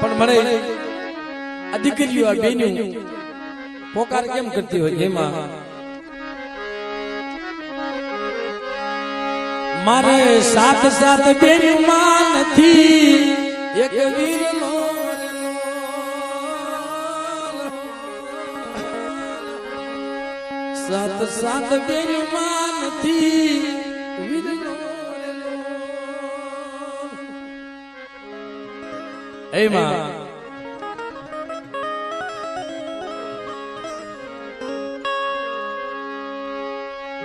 પણ મને આ દીકરીઓ આ બેન્યું પોકાર કેમ કરતી હોય એમાં મારે સાત સાત બેન્યુમાં નથી એક વીરનો સાત સાત બેન્યુમાં નથી વીરનો એમાં.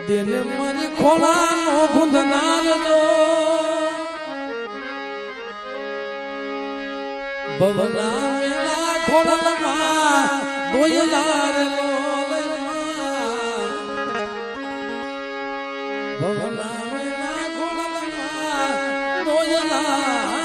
દિલ મારી ખોલાનો ગુંદનાર લો ભવના મેળા ખોલમાં બોયલાર ભવના મેળા ખોલમાં બોયલાર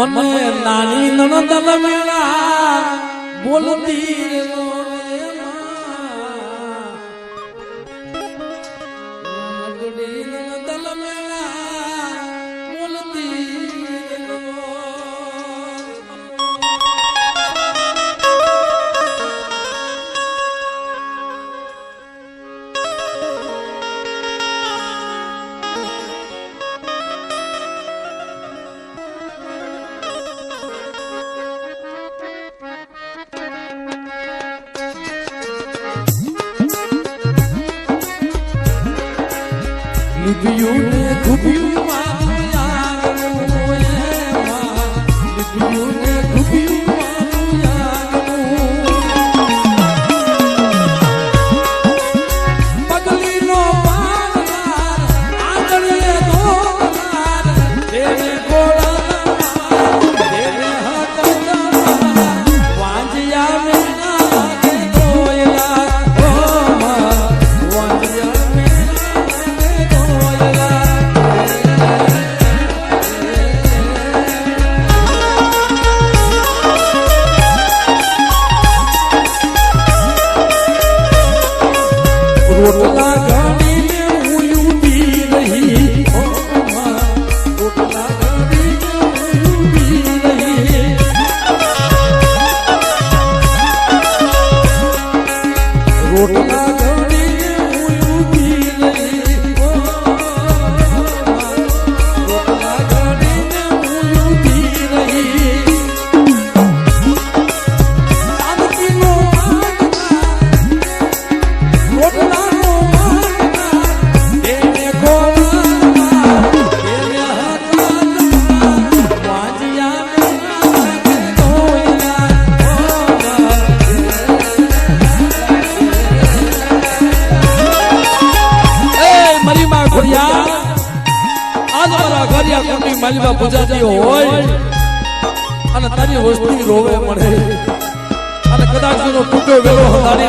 મને નાની નણંદ મેળા બોલતી રે લીધું ને ખૂબ્યું મારું યારું એમાં. લીધું ને 我多了 ઘરિયા કુંડી માલીમાં પૂજાતી હોય અને તારી વસ્તી રોવે મળે. અને કદાચ એનો હતાને